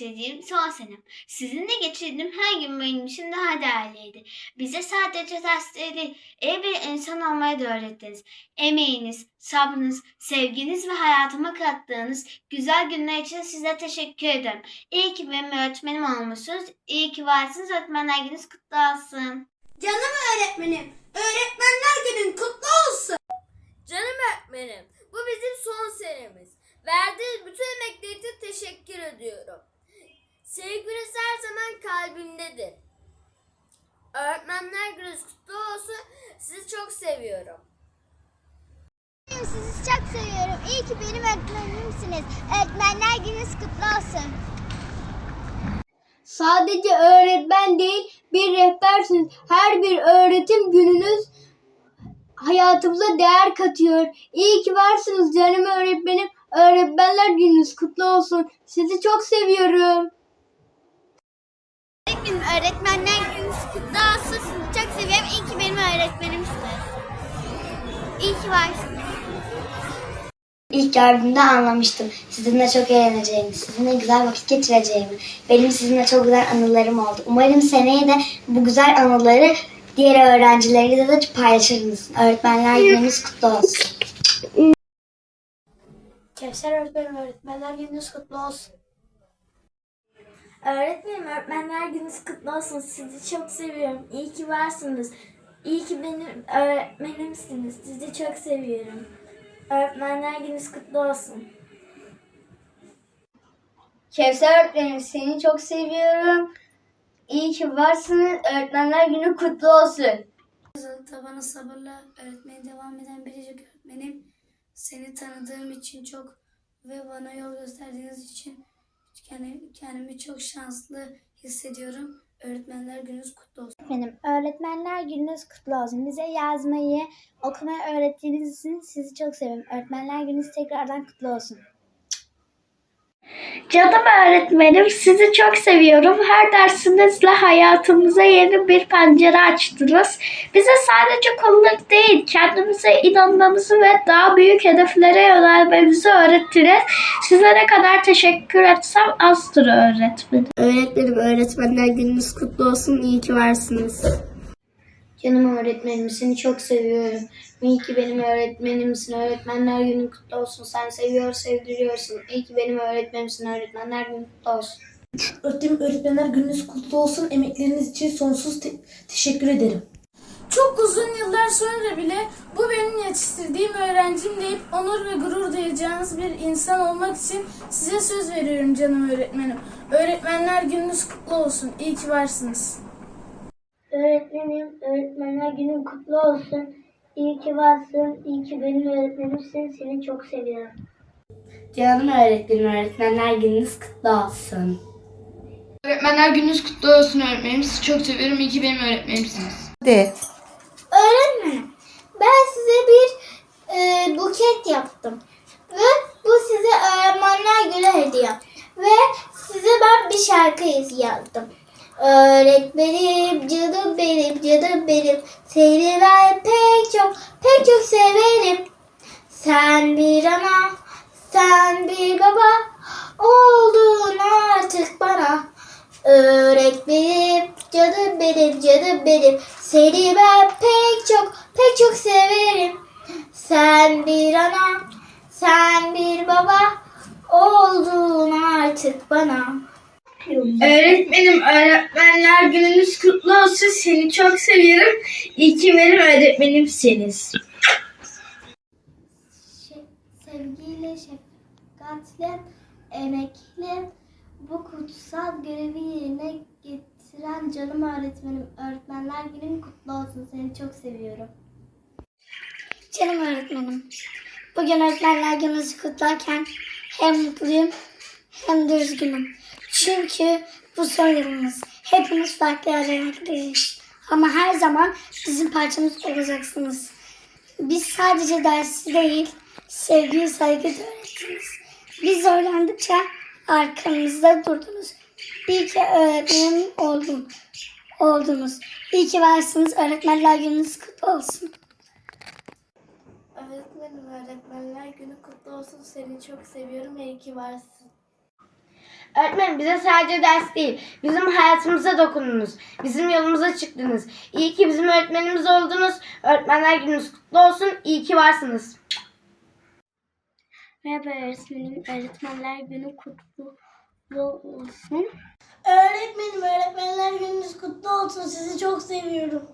benim son senem. Sizinle geçirdiğim her gün benim için daha değerliydi. Bize sadece dersleri değil, iyi bir insan olmayı da öğrettiniz. Emeğiniz, sabrınız, sevginiz ve hayatıma kattığınız güzel günler için size teşekkür ederim. İyi ki benim öğretmenim olmuşsunuz. İyi ki varsınız. Öğretmenler gününüz kutlu olsun. Canım öğretmenim, öğretmenler günün kutlu olsun. Canım öğretmenim, bu bizim son senemiz. Verdiğiniz bütün emekler için teşekkür ediyorum. Sevginiz her zaman kalbimdedir. Öğretmenler gününüz kutlu olsun. Sizi çok seviyorum. Sizi çok seviyorum. İyi ki benim öğretmenimsiniz. Öğretmenler gününüz kutlu olsun. Sadece öğretmen değil, bir rehbersiniz. Her bir öğretim gününüz hayatımıza değer katıyor. İyi ki varsınız canım öğretmenim. Öğretmenler gününüz kutlu olsun. Sizi çok seviyorum. Benim öğretmenler gününüz kutlu olsun. Sizi çok seviyorum. İyi ki benim öğretmenimsiniz. İyi ki varsınız. İlk gördüğümde anlamıştım. Sizinle çok eğleneceğimi, sizinle güzel vakit geçireceğimi. Benim sizinle çok güzel anılarım oldu. Umarım seneye de bu güzel anıları diğer öğrencileriyle de paylaşırız. Öğretmenler gününüz kutlu olsun. Kevser öğretmenim, öğretmenler gününüz kutlu olsun. Öğretmenim, öğretmenler gününüz kutlu olsun. Sizi çok seviyorum. İyi ki varsınız. İyi ki benim öğretmenimsiniz. Sizi çok seviyorum. Öğretmenler gününüz kutlu olsun. Kevser öğretmenim seni çok seviyorum. İyi ki varsınız. Öğretmenler günü kutlu olsun. Tabana sabırla öğretmeye devam eden biricik öğretmenim. Seni tanıdığım için çok ve bana yol gösterdiğiniz için kendimi, kendimi çok şanslı hissediyorum. Öğretmenler gününüz kutlu olsun. Benim öğretmenler gününüz kutlu olsun. Bize yazmayı, okumayı öğrettiğiniz için sizi çok seviyorum. Öğretmenler gününüz tekrardan kutlu olsun. Canım öğretmenim sizi çok seviyorum. Her dersinizle hayatımıza yeni bir pencere açtınız. Bize sadece konuları değil kendimize inanmamızı ve daha büyük hedeflere yönelmemizi öğrettiniz. Size ne kadar teşekkür etsem azdır öğretmenim. Öğretmenim, öğretmenler gününüz kutlu olsun. İyi ki varsınız. Canım öğretmenim seni çok seviyorum. İyi ki benim öğretmenimsin. Öğretmenler günün kutlu olsun. Sen seviyor, sevdiriyorsun. İyi ki benim öğretmenimsin. Öğretmenler günün kutlu olsun. Öğretmenim öğretmenler gününüz kutlu olsun. Emekleriniz için sonsuz teşekkür ederim. Çok uzun yıllar sonra bile bu benim yetiştirdiğim öğrencim deyip onur ve gurur duyacağınız bir insan olmak için size söz veriyorum canım öğretmenim. Öğretmenler gününüz kutlu olsun. İyi ki varsınız. Öğretmenim, öğretmenler günün kutlu olsun. İyi ki varsın. İyi ki benim öğretmenimsin. Seni çok seviyorum. Canım öğretmenim, öğretmenler gününüz kutlu olsun. Öğretmenler gününüz kutlu olsun öğretmenim. Sizi çok seviyorum. İyi ki benim öğretmenimsiniz. Öğretmenim, ben size bir e, buket yaptım. Ve bu size öğretmenler günü hediye. Ve size ben bir şarkı yazdım. Öğretmenim, canım benim, canım benim. Seni ben pek çok, pek çok severim. Sen bir ana, sen bir baba. Oldun artık bana. Öğretmenim, canım benim, canım benim. Seni ben pek çok, pek çok severim. Sen bir ana, sen bir baba. Oldun artık bana. Öğretmenim, öğretmenler gününüz kutlu olsun. Seni çok seviyorum. İyi ki benim öğretmenimsiniz. Sevgiyle, şefkatle, emekle bu kutsal görevi yerine getiren canım öğretmenim. Öğretmenler günün kutlu olsun. Seni çok seviyorum. Canım öğretmenim. Bugün öğretmenler gününüzü kutlarken hem mutluyum hem de üzgünüm. Çünkü bu son yılımız. Hepimiz farklı yerlere. Ama her zaman bizim parçamız olacaksınız. Biz sadece dersi değil, sevgi, saygı öğrettiniz. Biz zorlandıkça arkamızda durdunuz. İyi ki öğretmenim oldum. Oldunuz. İyi ki varsınız. Öğretmenler gününüz kutlu olsun. Öğretmenim, öğretmenler günü kutlu olsun. Seni çok seviyorum. İyi ki varsın. Öğretmenim bize sadece ders değil, bizim hayatımıza dokundunuz. Bizim yolumuza çıktınız. İyi ki bizim öğretmenimiz oldunuz. Öğretmenler gününüz kutlu olsun. İyi ki varsınız. Merhaba öğretmenim. Öğretmenler günü kutlu olsun. Öğretmenim öğretmenler gününüz kutlu olsun. Sizi çok seviyorum.